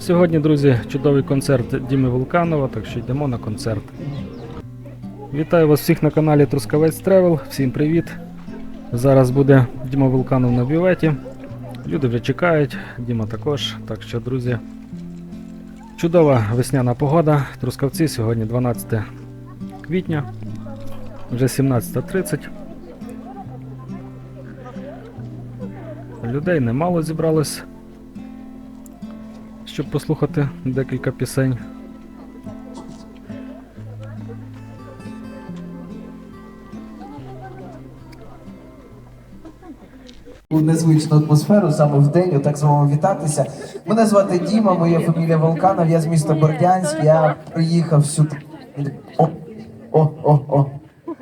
Сьогодні, друзі, чудовий концерт Діми Вулканова, так що йдемо на концерт. Вітаю вас всіх на каналі Трускавець Тревел. Всім привіт. Зараз буде Діма Вулканов на бюветі. Люди вже чекають, Діма також. Так що, друзі, чудова весняна погода. Трускавці сьогодні 12 квітня, вже 17.30. Людей немало зібралось, щоб послухати декілька пісень. незвичну атмосферу саме в день, отак з вами вітатися. Мене звати Діма, моя фамілія Волканов, я з міста Бордянськ, я приїхав сюди. О, о, о, о.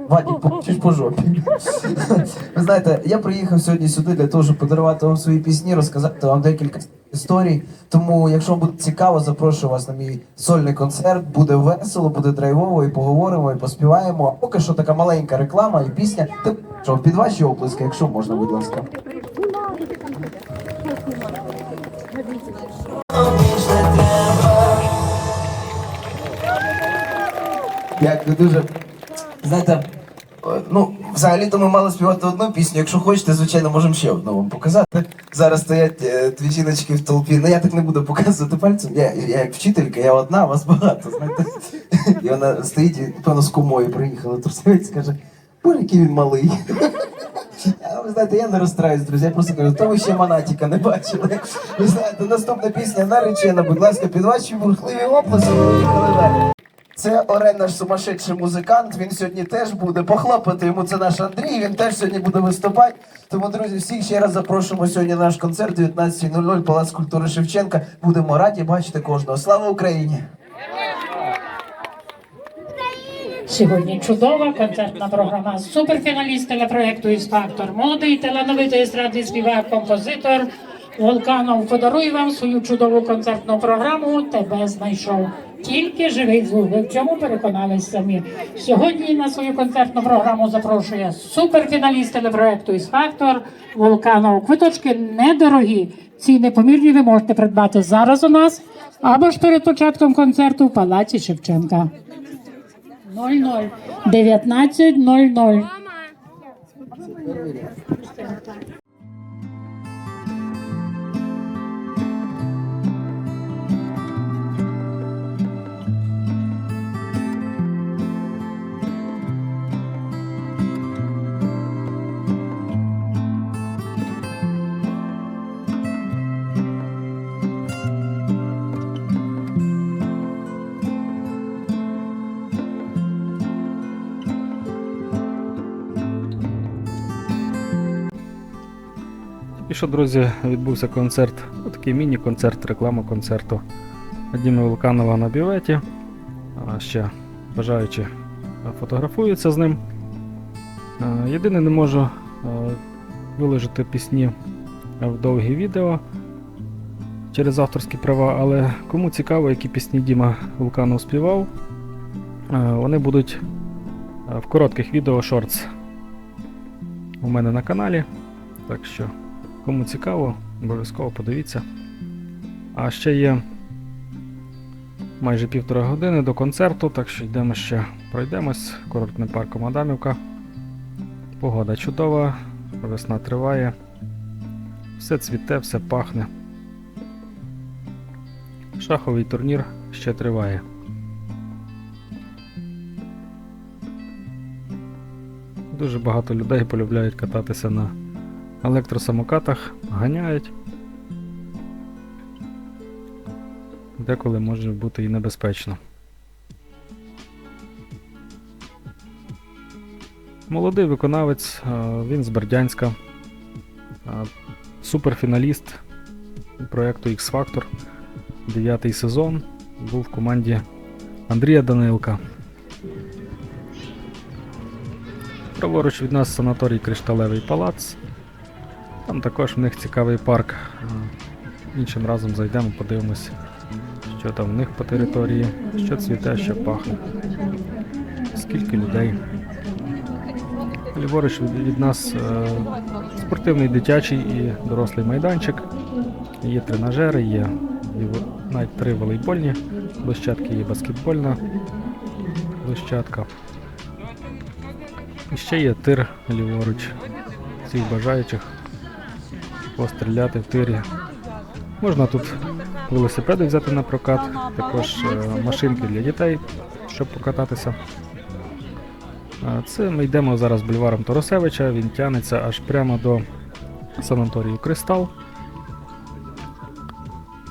Вадік, получиш по жопі. Ви знаєте, я приїхав сьогодні сюди для того, щоб подарувати вам свої пісні, розказати вам декілька історій. Тому, якщо вам буде цікаво, запрошую вас на мій сольний концерт. Буде весело, буде драйвово, і поговоримо, і поспіваємо. А поки що така маленька реклама і пісня. Ти що, під ваші оплески, якщо можна, будь ласка. Дякую дуже. Знаєте, ну, взагалі-то ми мали співати одну пісню. Якщо хочете, звичайно, можемо ще одну вам показати. Зараз стоять е, дві жіночки в толпі. Ну я так не буду показувати пальцем. Я, я як вчителька, я одна, вас багато, знаєте. І вона стоїть, і, певно, з кумою приїхала. Трусовець каже, боже, який він малий. А ви знаєте, я не розстраюсь, друзі. Я просто кажу, то ви ще Монатіка не бачили. Ви знаєте, наступна пісня наречена, будь ласка, під ваші бурхливі оплески. Поїхали далі. Це Орен наш сумасшедший музикант. Він сьогодні теж буде похлопати йому. Це наш Андрій. Він теж сьогодні буде виступати. Тому, друзі, всіх ще раз запрошуємо сьогодні на наш концерт 19.00 Палац культури Шевченка. Будемо раді бачити кожного. Слава Україні! Сьогодні чудова концертна програма. Суперфіналіст телепроекту із фактор. Молодий талановитий естрадний співак, композитор Волканов подарує вам свою чудову концертну програму. Тебе знайшов. Тільки живий звук. Ви в цьому переконались самі. Сьогодні на свою концертну програму запрошує суперфіналіст телепроекту із фактор Волканов. Квиточки недорогі. Ці непомірні ви можете придбати зараз у нас або ж перед початком концерту в Палаці Шевченка. 00 19 І що, друзі, відбувся концерт, ну, такий міні-концерт, реклама концерту Діми Вулканова на бюветі. Ще бажаючи фотографуються з ним. Е, Єдине, не можу е, виложити пісні в довгі відео через авторські права, але кому цікаво, які пісні Діма Вулканов співав, е, вони будуть е, в коротких відео шортс у мене на каналі. Так що. Кому цікаво, обов'язково подивіться. А ще є майже півтора години до концерту, так що йдемо ще пройдемось курортним парком Адамівка. Погода чудова, весна триває. Все цвіте, все пахне. Шаховий турнір ще триває. Дуже багато людей полюбляють кататися на електросамокатах ганяють. Деколи може бути і небезпечно. Молодий виконавець, він з Бердянська, суперфіналіст проєкту X-Factor, 9 сезон, був в команді Андрія Данилка. Праворуч від нас санаторій Кришталевий палац. Там також в них цікавий парк. Е, Іншим разом зайдемо, подивимось, що там в них по території, що цвіте, що пахне. Скільки людей. Ліворуч від, нас е, спортивний дитячий і дорослий майданчик. Є тренажери, є навіть три волейбольні площадки, є баскетбольна площадка. І ще є тир ліворуч. Всіх бажаючих постріляти в тирі. Можна тут велосипеди взяти на прокат, також е, машинки для дітей, щоб покататися. Це ми йдемо зараз бульваром Торосевича, він тягнеться аж прямо до санаторію Кристал.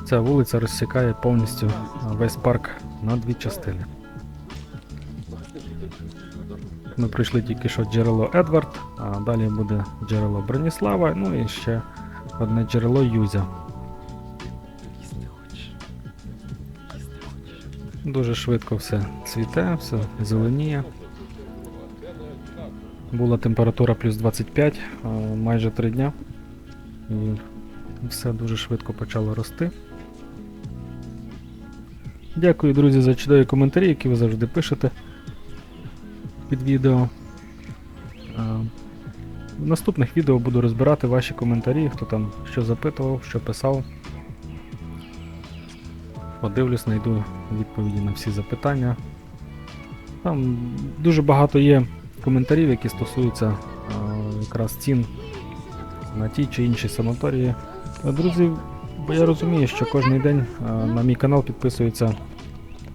Ця вулиця розсікає повністю весь парк на дві частини. Ми пройшли тільки що джерело Едвард, а далі буде джерело Броніслава, ну і ще одне джерело Юзя. Дуже швидко все цвіте, все зеленіє. Була температура плюс 25 майже 3 дня. І все дуже швидко почало рости. Дякую, друзі, за чудові коментарі, які ви завжди пишете під відео. В наступних відео буду розбирати ваші коментарі, хто там що запитував, що писав. Подивлюсь, знайду відповіді на всі запитання. Там дуже багато є коментарів, які стосуються а, якраз цін на ті чи інші санаторії. Е, Друзі, бо я розумію, що кожен день а, на мій канал підписуються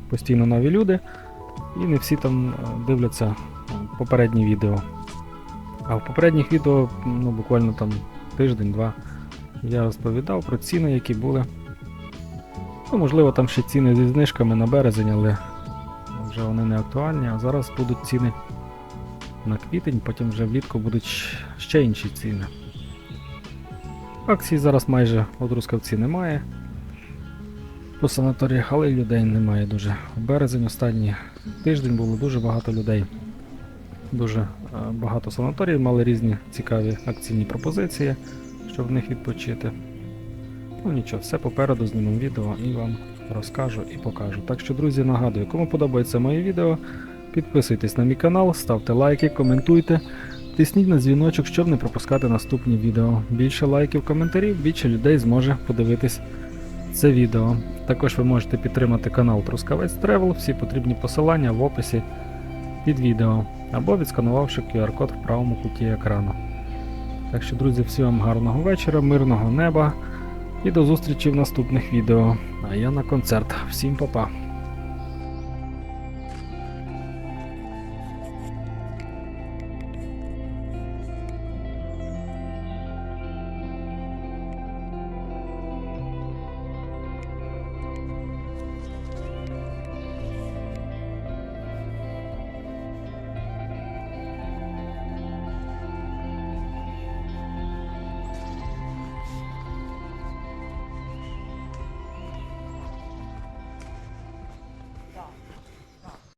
постійно нові люди, і не всі там дивляться попередні відео. А в попередніх відео, ну буквально там тиждень-два, я розповідав про ціни, які були. Ну, можливо, там ще ціни зі знижками на березень, але вже вони не актуальні. А зараз будуть ціни на квітень, потім вже влітку будуть ще інші ціни. Акцій зараз майже у Трускавці немає. По санаторіях, але людей немає дуже. В березень останній тиждень було дуже багато людей. Дуже е, багато санаторіїв мали різні цікаві акційні пропозиції, щоб в них відпочити. Ну нічого, все попереду знімемо відео і вам розкажу і покажу. Так що, друзі, нагадую, кому подобається моє відео, підписуйтесь на мій канал, ставте лайки, коментуйте, тисніть на дзвіночок, щоб не пропускати наступні відео. Більше лайків, коментарів, більше людей зможе подивитись це відео. Також ви можете підтримати канал Трускавець Тревел, всі потрібні посилання в описі під відео або відсканувавши QR-код в правому куті екрану. Так що, друзі, всім вам гарного вечора, мирного неба і до зустрічі в наступних відео. А я на концерт. Всім па-па.